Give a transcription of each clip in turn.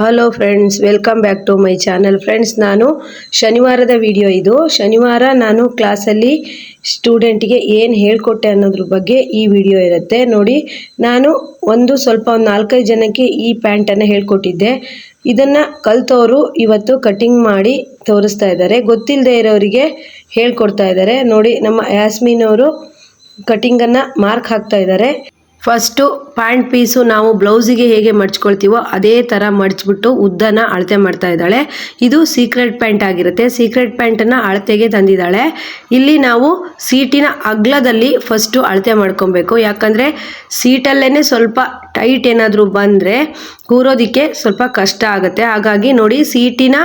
Hello friends welcome back to my channel friends ನಾನು ಶನಿವಾರದ video ಇದು. ಶನಿವಾರ ನಾನು ಕ್ಲಾಸಲ್ಲಿ ಸ್ಟೂಡೆಂಟಿಗೆ ಏನು ಹೇಳಿಕೊಟ್ಟೆ ಅನ್ನೋದ್ರ ಬಗ್ಗೆ ಈ ವಿಡಿಯೋ ಇರುತ್ತೆ. ನೋಡಿ, ನಾನು ಒಂದು ಸ್ವಲ್ಪ ಒಂದು ನಾಲ್ಕೈದು ಜನಕ್ಕೆ ಈ ಪ್ಯಾಂಟನ್ನು ಹೇಳ್ಕೊಟ್ಟಿದ್ದೆ. ಇದನ್ನು ಕಲಿತವರು ಇವತ್ತು ಕಟಿಂಗ್ ಮಾಡಿ ತೋರಿಸ್ತಾ ಇದ್ದಾರೆ. ಗೊತ್ತಿಲ್ಲದೆ ಇರೋರಿಗೆ ಹೇಳ್ಕೊಡ್ತಾ ಇದ್ದಾರೆ. ನೋಡಿ, ನಮ್ಮ ಯಾಸ್ಮೀನ್ ಅವರು ಕಟಿಂಗನ್ನು ಮಾರ್ಕ್ ಹಾಕ್ತಾ ಇದ್ದಾರೆ. ಫಸ್ಟು ಪ್ಯಾಂಟ್ ಪೀಸು ನಾವು ಬ್ಲೌಸಿಗೆ ಹೇಗೆ ಮಡ್ಚ್ಕೊಳ್ತೀವೋ ಅದೇ ಥರ ಮಡ್ಚ್ಬಿಟ್ಟು ಉದ್ದನ ಅಳತೆ ಮಾಡ್ತಾ ಇದ್ದಾಳೆ. ಇದು ಸೀಕ್ರೆಟ್ ಪ್ಯಾಂಟ್ ಆಗಿರುತ್ತೆ. ಸೀಕ್ರೆಟ್ ಪ್ಯಾಂಟನ್ನು ಅಳತೆಗೆ ತಂದಿದ್ದಾಳೆ. ಇಲ್ಲಿ ನಾವು ಸೀಟಿನ ಅಗ್ಲದಲ್ಲಿ ಫಸ್ಟು ಅಳತೆ ಮಾಡ್ಕೊಬೇಕು. ಯಾಕಂದರೆ ಸೀಟಲ್ಲೇ ಸ್ವಲ್ಪ ಟೈಟ್ ಏನಾದರೂ ಬಂದರೆ ಕೂರೋದಕ್ಕೆ ಸ್ವಲ್ಪ ಕಷ್ಟ ಆಗುತ್ತೆ. ಹಾಗಾಗಿ ನೋಡಿ, ಸೀಟಿನ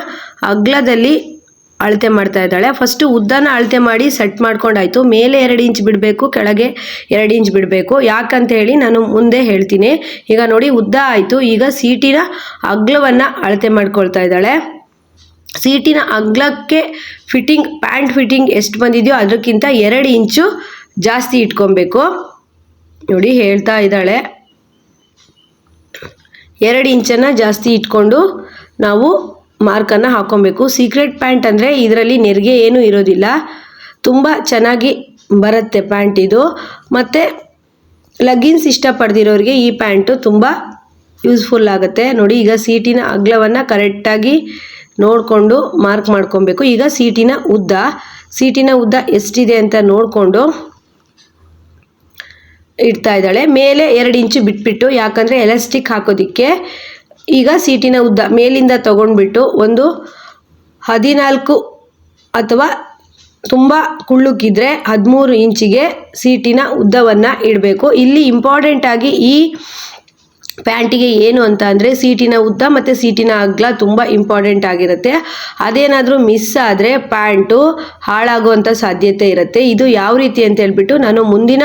ಅಗ್ಲದಲ್ಲಿ ಅಳತೆ ಮಾಡ್ತಾ ಇದ್ದಾಳೆ. ಫಸ್ಟು ಉದ್ದನ ಅಳತೆ ಮಾಡಿ ಸೆಟ್ ಮಾಡ್ಕೊಂಡಾಯ್ತು. ಮೇಲೆ ಎರಡು ಇಂಚ್ ಬಿಡಬೇಕು, ಕೆಳಗೆ ಎರಡು ಇಂಚ್ ಬಿಡಬೇಕು. ಯಾಕಂತ ಹೇಳಿ ನಾನು ಮುಂದೆ ಹೇಳ್ತೀನಿ. ಈಗ ನೋಡಿ, ಉದ್ದ ಆಯಿತು. ಈಗ ಸೀಟಿನ ಅಗ್ಲವನ್ನು ಅಳತೆ ಮಾಡ್ಕೊಳ್ತಾ ಇದ್ದಾಳೆ. ಸೀಟಿನ ಅಗ್ಲಕ್ಕೆ ಫಿಟ್ಟಿಂಗ್ ಪ್ಯಾಂಟ್ ಫಿಟ್ಟಿಂಗ್ ಎಷ್ಟು ಬಂದಿದೆಯೋ ಅದಕ್ಕಿಂತ ಎರಡು ಇಂಚು ಜಾಸ್ತಿ ಇಟ್ಕೊಬೇಕು. ನೋಡಿ, ಹೇಳ್ತಾ ಇದ್ದಾಳೆ. ಎರಡು ಇಂಚನ್ನು ಜಾಸ್ತಿ ಇಟ್ಕೊಂಡು ನಾವು ಮಾರ್ಕನ್ನು ಹಾಕ್ಕೊಬೇಕು ಸೀಕ್ರೆಟ್ ಪ್ಯಾಂಟ್ ಅಂದರೆ ಇದರಲ್ಲಿ ನೆರಿಗೆ ಏನೂ ಇರೋದಿಲ್ಲ. ತುಂಬ ಚೆನ್ನಾಗಿ ಬರುತ್ತೆ ಪ್ಯಾಂಟ್ ಇದು. ಮತ್ತು ಲಗ್ಗಿನ್ಸ್ ಇಷ್ಟಪಡ್ದಿರೋರಿಗೆ ಈ ಪ್ಯಾಂಟು ತುಂಬ ಯೂಸ್ಫುಲ್ ಆಗುತ್ತೆ. ನೋಡಿ, ಈಗ ಸೀಟಿನ ಅಗ್ಲವನ್ನು ಕರೆಕ್ಟಾಗಿ ನೋಡಿಕೊಂಡು ಮಾರ್ಕ್ ಮಾಡ್ಕೊಬೇಕು. ಈಗ ಸೀಟಿನ ಉದ್ದ. ಸೀಟಿನ ಉದ್ದ ಎಷ್ಟಿದೆ ಅಂತ ನೋಡಿಕೊಂಡು ಇಡ್ತಾ ಇದ್ದಾಳೆ. ಮೇಲೆ ಎರಡು ಇಂಚು ಬಿಟ್ಬಿಟ್ಟು, ಯಾಕಂದರೆ ಎಲಾಸ್ಟಿಕ್ ಹಾಕೋದಕ್ಕೆ ಈಗ ಸೀಟಿನ ಉದ್ದ ಮೇಲಿಂದ ತಗೊಂಡ್ಬಿಟ್ಟು ಒಂದು ಹದಿನಾಲ್ಕು ಅಥವಾ ತುಂಬ ಕುಳ್ಳುಕ್ಕಿದ್ರೆ ಹದಿಮೂರು ಇಂಚಿಗೆ ಸೀಟಿನ ಉದ್ದವನ್ನು ಇಡಬೇಕು. ಇಲ್ಲಿ ಇಂಪಾರ್ಟೆಂಟ್ ಆಗಿ ಈ ಪ್ಯಾಂಟಿಗೆ ಏನು ಅಂತ ಅಂದರೆ ಸೀಟಿನ ಉದ್ದ ಮತ್ತು ಸೀಟಿನ ಅಗ್ಲ ತುಂಬ ಇಂಪಾರ್ಟೆಂಟ್ ಆಗಿರುತ್ತೆ. ಅದೇನಾದರೂ ಮಿಸ್ ಆದರೆ ಪ್ಯಾಂಟು ಹಾಳಾಗುವಂಥ ಸಾಧ್ಯತೆ ಇರುತ್ತೆ. ಇದು ಯಾವ ರೀತಿ ಅಂತ ಹೇಳ್ಬಿಟ್ಟು ನಾನು ಮುಂದಿನ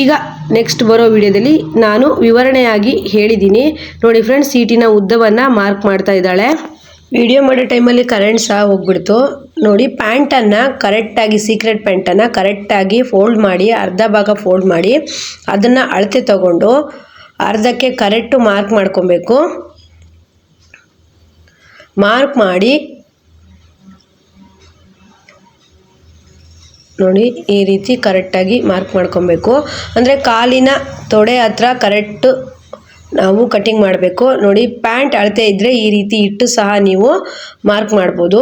ಈಗ ನೆಕ್ಸ್ಟ್ ಬರೋ ವಿಡಿಯೋದಲ್ಲಿ ನಾನು ವಿವರಣೆಯಾಗಿ ಹೇಳಿದ್ದೀನಿ. ನೋಡಿ ಫ್ರೆಂಡ್ಸ್ ಸೀಟಿನ ಉದ್ದವನ್ನು ಮಾರ್ಕ್ ಮಾಡ್ತಾ ಇದ್ದಾಳೆ. ವಿಡಿಯೋ ಮಾಡೋ ಟೈಮಲ್ಲಿ ಕರೆಂಟ್ ಸಹ ಹೋಗ್ಬಿಡ್ತು. ನೋಡಿ ಪ್ಯಾಂಟನ್ನು ಕರೆಕ್ಟಾಗಿ ಸೀಕ್ರೆಟ್ ಪ್ಯಾಂಟನ್ನು ಕರೆಕ್ಟಾಗಿ ಫೋಲ್ಡ್ ಮಾಡಿ, ಅರ್ಧ ಭಾಗ ಫೋಲ್ಡ್ ಮಾಡಿ, ಅದನ್ನು ಅಳತೆ ತಗೊಂಡು ಅರ್ಧಕ್ಕೆ ಕರೆಕ್ಟು ಮಾರ್ಕ್ ಮಾಡ್ಕೊಬೇಕು. ಮಾರ್ಕ್ ಮಾಡಿ. ನೋಡಿ, ಈ ರೀತಿ ಕರೆಕ್ಟಾಗಿ ಮಾರ್ಕ್ ಮಾಡ್ಕೊಬೇಕು. ಅಂದರೆ ಕಾಲಿನ ತೊಡೆ ಹತ್ರ ಕರೆಕ್ಟು ನಾವು ಕಟ್ಟಿಂಗ್ ಮಾಡಬೇಕು. ನೋಡಿ ಪ್ಯಾಂಟ್ ಅಳತೆ ಇದ್ದರೆ ಈ ರೀತಿ ಇಟ್ಟು ಸಹ ನೀವು ಮಾರ್ಕ್ ಮಾಡ್ಬೋದು.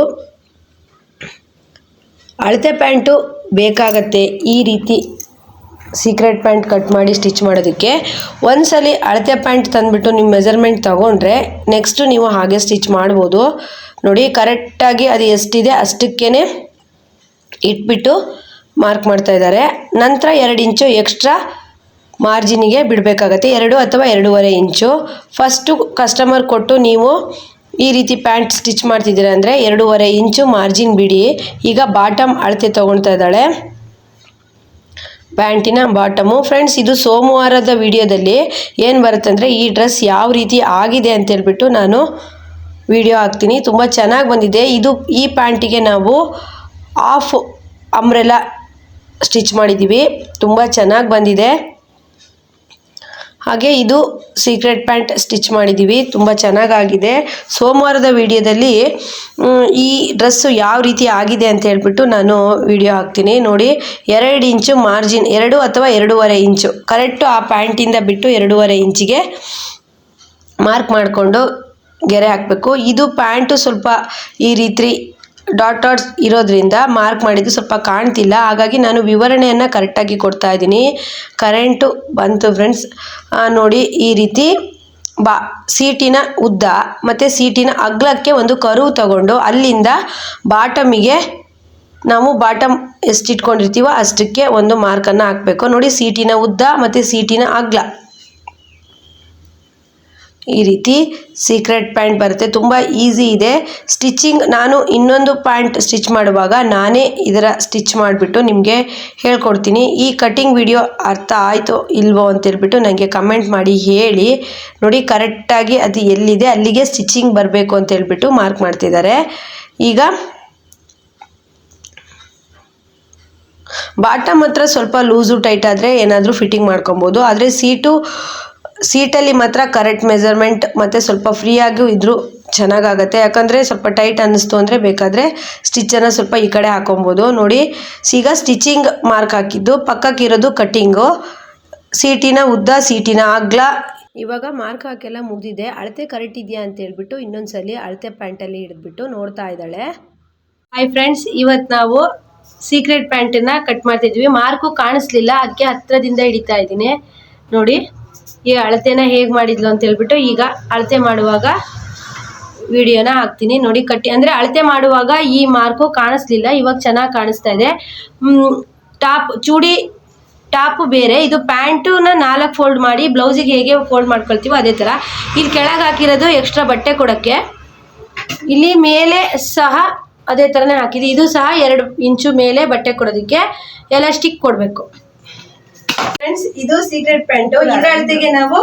ಅಳತೆ ಪ್ಯಾಂಟು ಬೇಕಾಗತ್ತೆ ಈ ರೀತಿ. ಸೀಕ್ರೆಟ್ ಪ್ಯಾಂಟ್ ಕಟ್ ಮಾಡಿ ಸ್ಟಿಚ್ ಮಾಡೋದಕ್ಕೆ. ಒಂದ್ಸಲಿ ಅಳತೆ ಪ್ಯಾಂಟ್ ತಂದುಬಿಟ್ಟು ನಿಮ್ಮ ಮೆಜರ್ಮೆಂಟ್ ತೊಗೊಂಡ್ರೆ ನೆಕ್ಸ್ಟು ನೀವು ಹಾಗೆ ಸ್ಟಿಚ್ ಮಾಡ್ಬೋದು. ನೋಡಿ ಕರೆಕ್ಟಾಗಿ ಅದು ಎಷ್ಟಿದೆ ಅಷ್ಟಕ್ಕೇ ಇಟ್ಬಿಟ್ಟು ಮಾರ್ಕ್ ಮಾಡ್ತಾ ಇದ್ದಾರೆ. ನಂತರ ಎರಡು ಇಂಚು ಎಕ್ಸ್ಟ್ರಾ ಮಾರ್ಜಿನಿಗೆ ಬಿಡಬೇಕಾಗತ್ತೆ. ಎರಡು ಅಥವಾ ಎರಡೂವರೆ ಇಂಚು. ಫಸ್ಟು ಕಸ್ಟಮರ್ ಕೊಟ್ಟು ನೀವು ಈ ರೀತಿ ಪ್ಯಾಂಟ್ ಸ್ಟಿಚ್ ಮಾಡ್ತಿದ್ದೀರ ಅಂದರೆ ಎರಡೂವರೆ ಇಂಚು ಮಾರ್ಜಿನ್ ಬಿಡಿ. ಈಗ ಬಾಟಮ್ ಅಳತೆ ತೊಗೊಳ್ತಾ ಇದ್ದಾಳೆ. ಪ್ಯಾಂಟಿನ ಬಾಟಮು. ಫ್ರೆಂಡ್ಸ್, ಇದು ಸೋಮವಾರದ ವಿಡಿಯೋದಲ್ಲಿ ಏನು ಬರುತ್ತೆ ಅಂದರೆ ಈ ಡ್ರೆಸ್ ಯಾವ ರೀತಿ ಆಗಿದೆ ಅಂತ ಹೇಳ್ಬಿಟ್ಟು ನಾನು ವಿಡಿಯೋ ಹಾಕ್ತೀನಿ. ತುಂಬ ಚೆನ್ನಾಗಿ ಬಂದಿದೆ. ಇದು ಈ ಪ್ಯಾಂಟಿಗೆ ನಾವು ಆಫ್ ಅಂಬ್ರೆಲ್ಲ ಸ್ಟಿಚ್ ಮಾಡಿದ್ದೀವಿ ತುಂಬ ಚೆನ್ನಾಗಿ ಬಂದಿದೆ. ಹಾಗೆ ಇದು ಸೀಕ್ರೆಟ್ ಪ್ಯಾಂಟ್ ಸ್ಟಿಚ್ ಮಾಡಿದ್ದೀವಿ ತುಂಬ ಚೆನ್ನಾಗಾಗಿದೆ. ಸೋಮವಾರದ ವಿಡಿಯೋದಲ್ಲಿ ಈ ಡ್ರೆಸ್ಸು ಯಾವ ರೀತಿ ಆಗಿದೆ ಅಂತ ಹೇಳ್ಬಿಟ್ಟು ನಾನು ವಿಡಿಯೋ ಹಾಕ್ತೀನಿ. ನೋಡಿ, ಎರಡು ಇಂಚು ಮಾರ್ಜಿನ್, ಎರಡು ಅಥವಾ ಎರಡೂವರೆ ಇಂಚು. ಕರೆಕ್ಟು ಆ ಪ್ಯಾಂಟಿಂದ ಬಿಟ್ಟು ಎರಡೂವರೆ ಇಂಚಿಗೆ ಮಾರ್ಕ್ ಮಾಡಿಕೊಂಡು ಗೆರೆ ಹಾಕಬೇಕು. ಇದು ಪ್ಯಾಂಟು ಸ್ವಲ್ಪ ಈ ರೀತಿ ಡಾಟ್ ಡಾಟ್ಸ್ ಇರೋದ್ರಿಂದ ಮಾರ್ಕ್ ಮಾಡಿದ್ದು ಸ್ವಲ್ಪ ಕಾಣ್ತಿಲ್ಲ. ಹಾಗಾಗಿ ನಾನು ವಿವರಣೆಯನ್ನು ಕರೆಕ್ಟಾಗಿ ಕೊಡ್ತಾ ಇದ್ದೀನಿ. ಕರೆಂಟು ಬಂತು ಫ್ರೆಂಡ್ಸ್. ನೋಡಿ, ಈ ರೀತಿ ಬಾ, ಸೀಟಿನ ಉದ್ದ ಮತ್ತು ಸೀಟಿನ ಅಗ್ಲಕ್ಕೆ ಒಂದು ಕರುವು ತಗೊಂಡು ಅಲ್ಲಿಂದ ಬಾಟಮಿಗೆ ನಾವು ಬಾಟಮ್ ಎಷ್ಟು ಇಟ್ಕೊಂಡಿರ್ತೀವೋ ಅಷ್ಟಕ್ಕೆ ಒಂದು ಮಾರ್ಕನ್ನು ಹಾಕಬೇಕು. ನೋಡಿ, ಸೀಟಿನ ಉದ್ದ ಮತ್ತು ಸೀಟಿನ ಅಗ್ಲ. ಈ ರೀತಿ ಸೀಕ್ರೆಟ್ ಪ್ಯಾಂಟ್ ಬರುತ್ತೆ. ತುಂಬ ಈಸಿ ಇದೆ. ಸ್ಟಿಚಿಂಗ್ ನಾನು ಇನ್ನೊಂದು ಪ್ಯಾಂಟ್ ಸ್ಟಿಚ್ ಮಾಡುವಾಗ ನಾನೇ ಇದರ ಸ್ಟಿಚ್ ಮಾಡಿಬಿಟ್ಟು ನಿಮಗೆ ಹೇಳ್ಕೊಡ್ತೀನಿ. ಈ ಕಟಿಂಗ್ ವಿಡಿಯೋ ಅರ್ಥ ಆಯಿತು ಇಲ್ವೋ ಅಂತೇಳ್ಬಿಟ್ಟು ನನಗೆ ಕಮೆಂಟ್ ಮಾಡಿ ಹೇಳಿ. ನೋಡಿ ಕರೆಕ್ಟಾಗಿ ಅದು ಎಲ್ಲಿದೆ, ಅಲ್ಲಿಗೆ ಸ್ಟಿಚಿಂಗ್ ಬರಬೇಕು ಅಂತೇಳ್ಬಿಟ್ಟು ಮಾರ್ಕ್ ಮಾಡ್ತಿದ್ದಾರೆ. ಈಗ ಬಾಟಮ್ ಹತ್ರ ಸ್ವಲ್ಪ ಲೂಸು ಟೈಟ್ ಆದರೆ ಏನಾದರೂ ಫಿಟ್ಟಿಂಗ್ ಮಾಡ್ಕೊಬೋದು. ಆದರೆ ಸೀಟು ಸೀಟಲ್ಲಿ ಮಾತ್ರ ಕರೆಕ್ಟ್ ಮೆಜರ್ಮೆಂಟ್ ಮತ್ತು ಸ್ವಲ್ಪ ಫ್ರೀಯಾಗೂ ಇದ್ದರೂ ಚೆನ್ನಾಗಾಗತ್ತೆ. ಯಾಕಂದರೆ ಸ್ವಲ್ಪ ಟೈಟ್ ಅನ್ನಿಸ್ತು ಅಂದರೆ ಬೇಕಾದರೆ ಸ್ಟಿಚ್ಚನ್ನು ಸ್ವಲ್ಪ ಈ ಕಡೆ ಹಾಕೊಬೋದು. ನೋಡಿ ಈಗ ಸ್ಟಿಚಿಂಗ್ ಮಾರ್ಕ್ ಹಾಕಿದ್ದು. ಪಕ್ಕಕ್ಕಿರೋದು ಕಟ್ಟಿಂಗು ಸೀಟಿನ ಉದ್ದ ಸೀಟಿನ ಅಗ್ಲ ಇವಾಗ ಮಾರ್ಕ್ ಹಾಕೆಲ್ಲ ಮುಗಿದಿದೆ. ಅಳತೆ ಕರೆಕ್ಟ್ ಇದೆಯಾ ಅಂತ ಹೇಳ್ಬಿಟ್ಟು ಇನ್ನೊಂದ್ಸಲಿ ಅಳತೆ ಪ್ಯಾಂಟಲ್ಲಿ ಹಿಡಿದ್ಬಿಟ್ಟು ನೋಡ್ತಾ ಇದ್ದಾಳೆ. ಹಾಯ್ ಫ್ರೆಂಡ್ಸ್ ಇವತ್ತು ನಾವು ಸೀಕ್ರೆಟ್ ಪ್ಯಾಂಟನ್ನು ಕಟ್ ಮಾಡ್ತಿದ್ವಿ. ಮಾರ್ಕು ಕಾಣಿಸ್ಲಿಲ್ಲ. ಅದಕ್ಕೆ ಹತ್ರದಿಂದ ಹಿಡಿತಾ ಇದ್ದೀನಿ. ನೋಡಿ. ಈ ಅಳತೆನ ಹೇಗೆ ಮಾಡಿದ್ಲು ಅಂತ ಹೇಳ್ಬಿಟ್ಟು ಈಗ ಅಳತೆ ಮಾಡುವಾಗ ವಿಡಿಯೋನ ಹಾಕ್ತೀನಿ. ನೋಡಿ ಕಟ್ಟಿ, ಅಂದರೆ ಅಳತೆ ಮಾಡುವಾಗ ಈ ಮಾರ್ಕು ಕಾಣಿಸ್ಲಿಲ್ಲ, ಇವಾಗ ಚೆನ್ನಾಗಿ ಕಾಣಿಸ್ತಾ ಇದೆ. ಟಾಪ್, ಚೂಡಿ ಟಾಪ್ ಬೇರೆ, ಇದು ಪ್ಯಾಂಟುನ ನಾಲ್ಕು ಫೋಲ್ಡ್ ಮಾಡಿ, ಬ್ಲೌಸಿಗೆ ಹೇಗೆ ಫೋಲ್ಡ್ ಮಾಡ್ಕೊಳ್ತೀವೋ ಅದೇ ಥರ ಇಲ್ಲಿ ಕೆಳಗೆ ಹಾಕಿರೋದು ಎಕ್ಸ್ಟ್ರಾ ಬಟ್ಟೆ ಕೊಡೋಕ್ಕೆ. ಇಲ್ಲಿ ಮೇಲೆ ಸಹ ಅದೇ ಥರನೇ ಹಾಕಿದೆ. ಇದು ಸಹ ಎರಡು ಇಂಚು ಮೇಲೆ ಬಟ್ಟೆ ಕೊಡೋದಕ್ಕೆ ಎಲಾಸ್ಟಿಕ್ ಕೊಡಬೇಕು. ಫ್ರೆಂಡ್ಸ್ ಇದು ಸೀಕ್ರೆಟ್ ಪ್ಯಾಂಟು ಇದರ ಅಳತೆಗೆ ನಾವು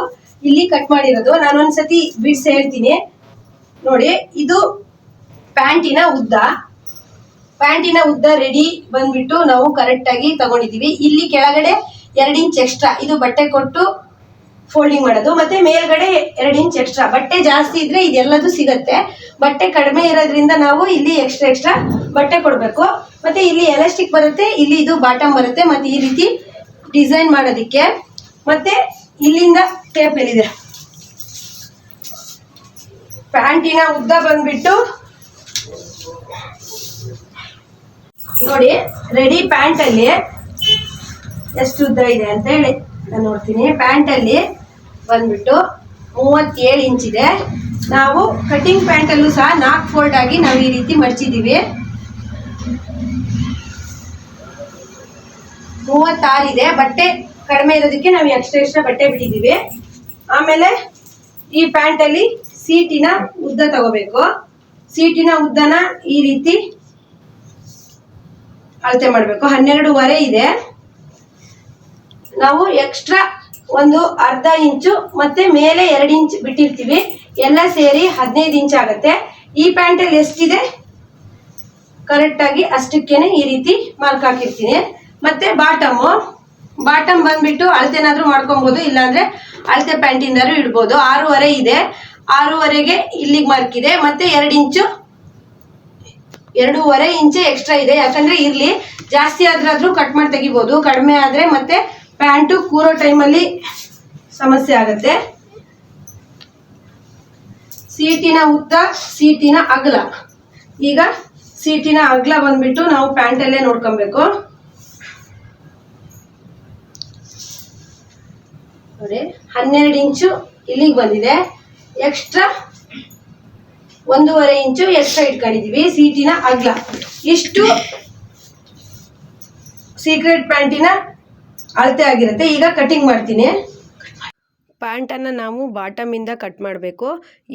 ಇಲ್ಲಿ ಕಟ್ ಮಾಡಿರೋದು. ನಾನು ಒಂದ್ಸತಿ ಬಿಡ್ಸ್ ಹೇಳ್ತೀನಿ. ನೋಡಿ ಇದು ಪ್ಯಾಂಟಿನ ಉದ್ದ. ಪ್ಯಾಂಟಿನ ಉದ್ದ ರೆಡಿ ಬಂದ್ಬಿಟ್ಟು ನಾವು ಕರೆಕ್ಟ್ ಆಗಿ ತಗೊಂಡಿದೀವಿ ಇಲ್ಲಿ ಕೆಳಗಡೆ ಎರಡು ಇಂಚ್ ಎಕ್ಸ್ಟ್ರಾ ಇದು ಬಟ್ಟೆ ಕೊಟ್ಟು ಫೋಲ್ಡಿಂಗ್ ಮಾಡೋದು. ಮತ್ತೆ ಮೇಲ್ಗಡೆ ಎರಡು ಇಂಚ್ ಎಕ್ಸ್ಟ್ರಾ ಬಟ್ಟೆ ಜಾಸ್ತಿ ಇದ್ರೆ ಇದೆಲ್ಲದೂ ಸಿಗತ್ತೆ. ಬಟ್ಟೆ ಕಡಿಮೆ ಇರೋದ್ರಿಂದ ನಾವು ಇಲ್ಲಿ ಎಕ್ಸ್ಟ್ರಾ ಎಕ್ಸ್ಟ್ರಾ ಬಟ್ಟೆ ಕೊಡಬೇಕು. ಮತ್ತೆ ಇಲ್ಲಿ ಎಲಾಸ್ಟಿಕ್ ಬರುತ್ತೆ ಇಲ್ಲಿ ಇದು ಬಾಟಮ್ ಬರುತ್ತೆ. ಮತ್ತೆ ಈ ರೀತಿ ಡಿಸೈನ್ ಮಾಡೋದಕ್ಕೆ. ಮತ್ತೆ ಇಲ್ಲಿಂದ ಟೇಪ್ ಎಲ್ಲಿದೆ? ಪ್ಯಾಂಟಿನ ಉದ್ದ ಬಂದ್ಬಿಟ್ಟು ನೋಡಿ ರೆಡಿ ಪ್ಯಾಂಟ್ ಅಲ್ಲಿ ಎಷ್ಟು ಉದ್ದ ಇದೆ ಅಂತ ಹೇಳಿ ನಾನು ನೋಡ್ತೀನಿ. ಪ್ಯಾಂಟ್ ಅಲ್ಲಿ ಬಂದ್ಬಿಟ್ಟು ಮೂವತ್ತೇಳು ಇಂಚ್ ಇದೆ. ನಾವು ಕಟಿಂಗ್ ಪ್ಯಾಂಟ್ ಅಲ್ಲೂ ಸಹ ನಾಲ್ಕು ಫೋಲ್ಡ್ ಆಗಿ ನಾವು ಈ ರೀತಿ ಮಡ್ಚಿದೀವಿ ಮೂವತ್ತಾರಿದೆ. ಬಟ್ಟೆ ಕಡಿಮೆ ಇರೋದಕ್ಕೆ ನಾವು ಎಕ್ಸ್ಟ್ರಾ ಎಕ್ಸ್ಟ್ರಾ ಬಟ್ಟೆ ಬಿಟ್ಟಿದ್ದೀವಿ. ಆಮೇಲೆ ಈ ಪ್ಯಾಂಟ್ ಅಲ್ಲಿ ಸೀಟಿನ ಉದ್ದ ತಗೋಬೇಕು. ಸೀಟಿನ ಉದ್ದನ ಈ ರೀತಿ ಅಳತೆ ಮಾಡಬೇಕು. ಹನ್ನೆರಡೂವರೆ ಇದೆ. ನಾವು ಎಕ್ಸ್ಟ್ರಾ ಒಂದು ಅರ್ಧ ಇಂಚು ಮತ್ತೆ ಮೇಲೆ ಎರಡು ಇಂಚ್ ಬಿಟ್ಟಿರ್ತೀವಿ. ಎಲ್ಲ ಸೇರಿ ಹದಿನೈದು ಇಂಚ್ ಆಗುತ್ತೆ. ಈ ಪ್ಯಾಂಟಲ್ಲಿ ಎಷ್ಟಿದೆ? ಕರೆಕ್ಟಾಗಿ ಅಷ್ಟಕ್ಕೇನೆ ಈ ರೀತಿ ಮಾರ್ಕ್ ಹಾಕಿರ್ತೀನಿ. ಮತ್ತೆ ಬಾಟಮು. ಬಾಟಮ್ ಬಂದ್ಬಿಟ್ಟು ಅಳತೆನಾದ್ರೂ ಮಾಡ್ಕೊಬೋದು, ಇಲ್ಲಾಂದ್ರೆ ಅಳತೆ ಪ್ಯಾಂಟಿಂದಾರು ಇಡ್ಬೋದು. ಆರೂವರೆ ಇದೆ. ಆರೂವರೆಗೆ ಇಲ್ಲಿಗೆ ಮಾರ್ಕ್ ಇದೆ. ಮತ್ತೆ ಎರಡು ಇಂಚು, ಎರಡೂವರೆ ಇಂಚೆ ಎಕ್ಸ್ಟ್ರಾ ಇದೆ. ಯಾಕಂದ್ರೆ ಇರ್ಲಿ, ಜಾಸ್ತಿ ಆದ್ರಾದ್ರೂ ಕಟ್ ಮಾಡಿ ತೆಗಿಬೋದು. ಕಡಿಮೆ ಆದ್ರೆ ಮತ್ತೆ ಪ್ಯಾಂಟು ಕೂರೋ ಟೈಮಲ್ಲಿ ಸಮಸ್ಯೆ ಆಗುತ್ತೆ. ಸೀಟಿನ ಉದ್ದ, ಸೀಟಿನ ಅಗಲ. ಈಗ ಸೀಟಿನ ಅಗಲ ಬಂದ್ಬಿಟ್ಟು ನಾವು ಪ್ಯಾಂಟಲ್ಲೇ ನೋಡ್ಕೊಬೇಕು. ನೋಡಿ, ಹನ್ನೆರಡು ಇಂಚು ಇಲ್ಲಿಗೆ ಬಂದಿದೆ. ಎಕ್ಸ್ಟ್ರಾ ಒಂದೂವರೆ ಇಂಚು ಎಕ್ಸ್ಟ್ರಾ ಇಟ್ಕೊಂಡಿದೀವಿ, ಸೀಟಿನ ಅಗ್ಲ. ಇಷ್ಟು ಸೀಕ್ರೆಟ್ ಪ್ಯಾಂಟಿನ ಅಳತೆ ಆಗಿರುತ್ತೆ. ಈಗ ಕಟಿಂಗ್ ಮಾಡ್ತೀನಿ. ಪ್ಯಾಂಟನ್ನು ನಾವು ಬಾಟಮಿಂದ ಕಟ್ ಮಾಡಬೇಕು.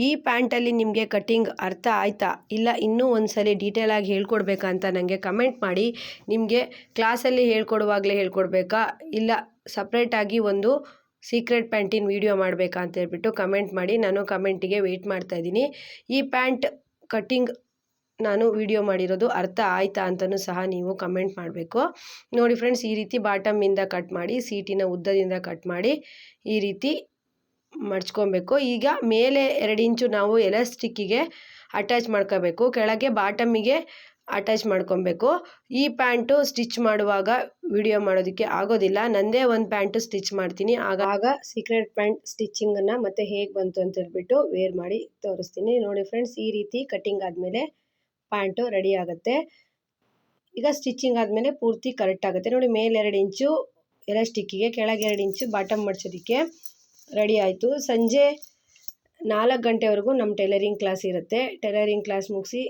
ಈ ಪ್ಯಾಂಟಲ್ಲಿ ನಿಮಗೆ ಕಟಿಂಗ್ ಅರ್ಥ ಆಯ್ತಾ? ಇಲ್ಲ ಇನ್ನೂ ಒಂದ್ಸಲಿ ಡೀಟೇಲಾಗಿ ಹೇಳ್ಕೊಡ್ಬೇಕಾ ಅಂತ ನನಗೆ ಕಮೆಂಟ್ ಮಾಡಿ. ನಿಮಗೆ ಕ್ಲಾಸಲ್ಲಿ ಹೇಳ್ಕೊಡುವಾಗಲೇ ಹೇಳ್ಕೊಡ್ಬೇಕಾ? ಇಲ್ಲ ಸಪ್ರೇಟಾಗಿ ಒಂದು ಸೀಕ್ರೆಟ್ ಪ್ಯಾಂಟಿನ ವಿಡಿಯೋ ಮಾಡಬೇಕಾ ಅಂತ ಹೇಳ್ಬಿಟ್ಟು ಕಮೆಂಟ್ ಮಾಡಿ. ನಾನು ಕಮೆಂಟಿಗೆ ವೆಯ್ಟ್ ಮಾಡ್ತಾ ಇದ್ದೀನಿ. ಈ ಪ್ಯಾಂಟ್ ಕಟ್ಟಿಂಗ್ ನಾನು ವಿಡಿಯೋ ಮಾಡಿರೋದು ಅರ್ಥ ಆಯ್ತಾ ಅಂತಲೂ ಸಹ ನೀವು ಕಮೆಂಟ್ ಮಾಡಬೇಕು. ನೋಡಿ ಫ್ರೆಂಡ್ಸ್, ಈ ರೀತಿ ಬಾಟಮಿಂದ ಕಟ್ ಮಾಡಿ, ಸೀಟಿನ ಉದ್ದದಿಂದ ಕಟ್ ಮಾಡಿ ಈ ರೀತಿ ಮಡ್ಚ್ಕೊಬೇಕು. ಈಗ ಮೇಲೆ ಎರಡು ಇಂಚು ನಾವು ಎಲಾಸ್ಟಿಕ್ಕಿಗೆ ಅಟ್ಯಾಚ್ ಮಾಡ್ಕೋಬೇಕು. ಕೆಳಗೆ ಬಾಟಮಿಗೆ ಅಟ್ಯಾಚ್ ಮಾಡ್ಕೊಬೇಕು. ಈ ಪ್ಯಾಂಟು ಸ್ಟಿಚ್ ಮಾಡುವಾಗ ವಿಡಿಯೋ ಮಾಡೋದಕ್ಕೆ ಆಗೋದಿಲ್ಲ. ನಂದೇ ಒಂದು ಪ್ಯಾಂಟು ಸ್ಟಿಚ್ ಮಾಡ್ತೀನಿ. ಆಗಾಗ ಆಗ ಸೀಕ್ರೆಟ್ ಪ್ಯಾಂಟ್ ಸ್ಟಿಚ್ಚಿಂಗನ್ನು ಮತ್ತೆ ಹೇಗೆ ಬಂತು ಅಂತ ಹೇಳ್ಬಿಟ್ಟು ವೇರ್ ಮಾಡಿ ತೋರಿಸ್ತೀನಿ. ನೋಡಿ ಫ್ರೆಂಡ್ಸ್ ಈ ರೀತಿ ಕಟ್ಟಿಂಗ್ ಆದಮೇಲೆ ಪ್ಯಾಂಟು ರೆಡಿ ಆಗುತ್ತೆ. ಈಗ ಸ್ಟಿಚಿಂಗ್ ಆದಮೇಲೆ ಪೂರ್ತಿ ಕರೆಕ್ಟ್ ಆಗುತ್ತೆ. ನೋಡಿ ಮೇಲೆ ಎರಡು ಇಂಚು ಎಲಾಸ್ಟಿಕ್ಕಿಗೆ ಕೆಳಗೆ ಎರಡು ಇಂಚು ಬಾಟಮ್ ಮಡ್ಸೋದಕ್ಕೆ ರೆಡಿ ಆಯಿತು. ಸಂಜೆ ನಾಲ್ಕು ಗಂಟೆವರೆಗೂ ನಮ್ಮ ಟೈಲರಿಂಗ್ ಕ್ಲಾಸ್ ಇರುತ್ತೆ. ಟೈಲರಿಂಗ್ ಕ್ಲಾಸ್ ಮುಗಿಸಿ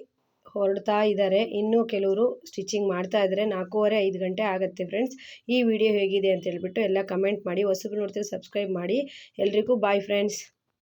ಹೊರಡ್ತಾ ಇದ್ದಾರೆ. ಇನ್ನೂ ಕೆಲವರು ಸ್ಟಿಚಿಂಗ್ ಮಾಡ್ತಾ ಇದ್ದಾರೆ. ನಾಲ್ಕೂವರೆ, ಐದು ಗಂಟೆ ಆಗುತ್ತೆ ಫ್ರೆಂಡ್ಸ್ ಈ ವಿಡಿಯೋ ಹೇಗಿದೆ ಅಂತ ಹೇಳ್ಬಿಟ್ಟು ಎಲ್ಲ ಕಮೆಂಟ್ ಮಾಡಿ. ಹೊಸಬ್ರು ನೋಡ್ತೀವಿ ಸಬ್ಸ್ಕ್ರೈಬ್ ಮಾಡಿ. ಎಲ್ರಿಗೂ ಬಾಯ್ ಫ್ರೆಂಡ್ಸ್